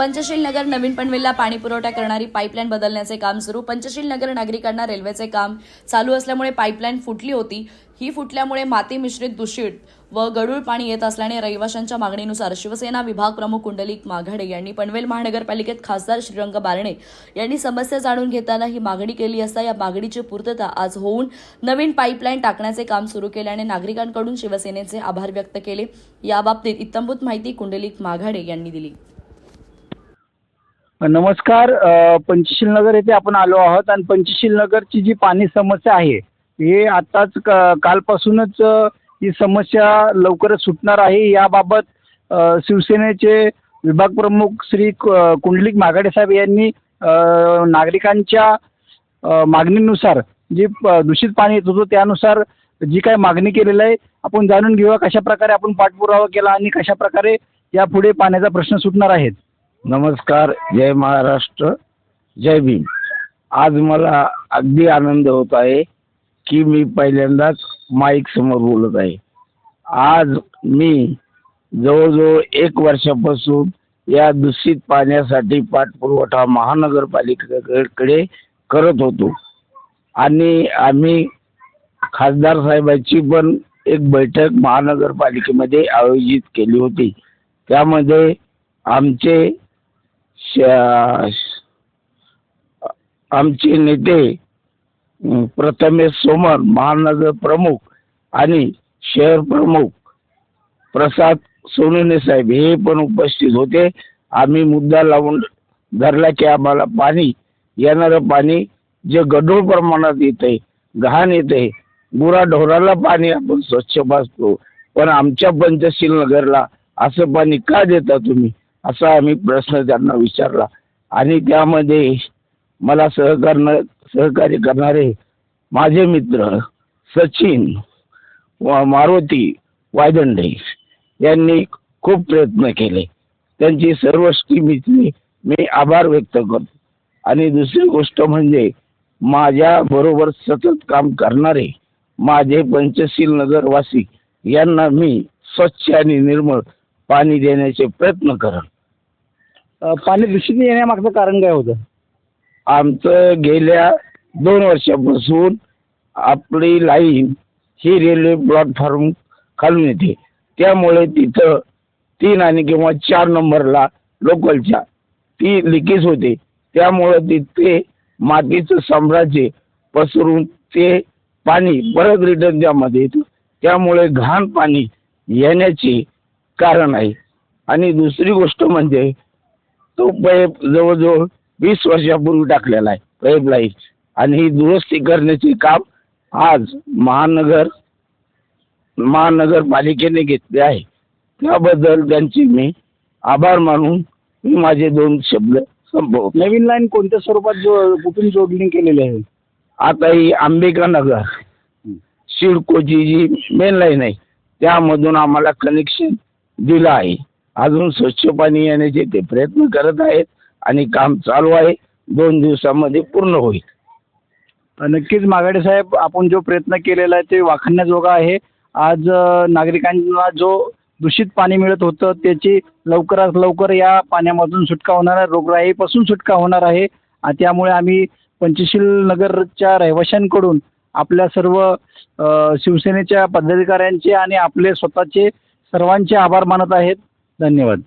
पंचशील नगर नवीन पनवेलला पाणी पुरवठा करणारी पाईपलाईन बदलण्याचे काम सुरू. पंचशील नगर नागरिकांना रेल्वेचे काम चालू असल्यामुळे पाईपलाईन फुटली होती. ही फुटल्यामुळे माती मिश्रित दूषित व गडूळ पाणी येत असल्याने रहिवाशांच्या मागणीनुसार शिवसेना विभाग प्रमुख कुंडलिक माघाडे यांनी पनवेल महानगरपालिकेत खासदार श्रीरंग बारणे यांनी समस्या जाणून घेताना ही मागणी केली असता या मागणीची पूर्तता आज होऊन नवीन पाईपलाईन टाकण्याचे काम सुरू केल्याने नागरिकांकडून शिवसेनेचे आभार व्यक्त केले. याबाबतीत इत्यंभूत माहिती कुंडलिक माघाडे यांनी दिली. नमस्कार पंचशील नगर येथे आपण आलो आहोत आणि पंचशील नगरची जी पाणी समस्या आहे हे आत्ताच क- कालपासूनच ही समस्या लवकरच सुटणार आहे. याबाबत शिवसेनेचे विभाग प्रमुख श्री क- कुंडलिक माघाडे साहेब यांनी नागरिकांच्या मागणीनुसार जे प- दूषित पाणी येत होतं त्यानुसार जी काय मागणी केलेलं आहे आपण जाणून घेऊया कशा प्रकारे आपण पाठपुरावा केला आणि कशा प्रकारे यापुढे पाण्याचा प्रश्न सुटणार आहेत नमस्कार जय महाराष्ट्र जय भीम. आज मला अगदी आनंद होत आहे की मी पहिल्यांदाच माईक समोर बोलत आहे. आज मी जवळजवळ एक वर्षापासून या दूषित पाण्यासाठी पाठपुरवठा महानगरपालिकेकडे करत होतो. आणि आम्ही खासदार साहेबांची पण एक बैठक महानगरपालिकेमध्ये आयोजित केली होती. त्यामध्ये आमचे आमचे नेते प्रथमेश सोमर महानगर प्रमुख आणि शहर प्रमुख प्रसाद सोनुने साहेब हे पण उपस्थित होते. आम्ही मुद्दा लावून धरला की आम्हाला पाणी येणारं पाणी जे गढूळ प्रमाणात येते घाण येते गुरा ढोराला पाणी आपण स्वच्छ भासतो. पण आमच्या पंचशील नगरला असं पाणी का देता तुम्ही? असा आम्ही प्रश्न त्यांना विचारला. आणि त्यामध्ये मला सहकारण सहकार्य करणारे माझे मित्र सचिन व मारुती वायदंडे यांनी खूप प्रयत्न केले. त्यांची सर्व टीमचे मी आभार व्यक्त करतो. आणि दुसरी गोष्ट म्हणजे माझ्या बरोबर सतत काम करणारे माझे पंचशील नगरवासी यांना मी स्वच्छ आणि निर्मळ पाणी देण्याचे प्रयत्न करत अ, पाणी दूषित येण्यामागचं कारण काय होतं? आमचं गेल्या दोन वर्षापासून आपली लाईन ही रेल्वे प्लॅटफॉर्म खालून येते. त्यामुळे तिथं तीन आणि किंवा चार नंबरला लोकलच्या ती लिकेज होते. त्यामुळं तिथे मातीचं साम्राज्य पसरून ते पाणी परत रिटर्न त्यामध्ये येतं. त्यामुळे घाण पाणी येण्याचे कारण आहे. आणि दुसरी गोष्ट म्हणजे तो पाईप जवळजवळ वीस वर्षापूर्वी टाकलेला आहे पाईपलाईन आणि ही दुरुस्ती करण्याचे काम आज महानगर महानगरपालिकेने घेतले आहे. त्याबद्दल त्यांचे मी आभार मानून मी माझे दोन शब्द संपवतो. नवीन लाईन कोणत्या स्वरूपात जो कुठून जोडणी केलेली आहे? आता ही आंबेका नगर शिडकोची जी मेन लाईन आहे त्यामधून आम्हाला कनेक्शन दिलं आहे. अजून स्वच्छ पाणी येण्याचे ते प्रयत्न करत आहेत आणि काम चालू आहे दोन दिवसामध्ये पूर्ण होईल. नक्कीच मागाडे साहेब आपण जो प्रयत्न केलेला आहे ते वाखाणण्याजोगा आहे. आज नागरिकांना जो दूषित पाणी मिळत होतं त्याची लवकरात लवकर या पाण्यामधून सुटका होणार आहे. रोगराईपासून सुटका होणार आहे. आणि त्यामुळे आम्ही पंचशील नगरच्या रहिवाशांकडून आपल्या सर्व शिवसेनेच्या पदाधिकाऱ्यांचे आणि आपले स्वतःचे सर्वांचे आभार मानत आहेत. धन्यवाद.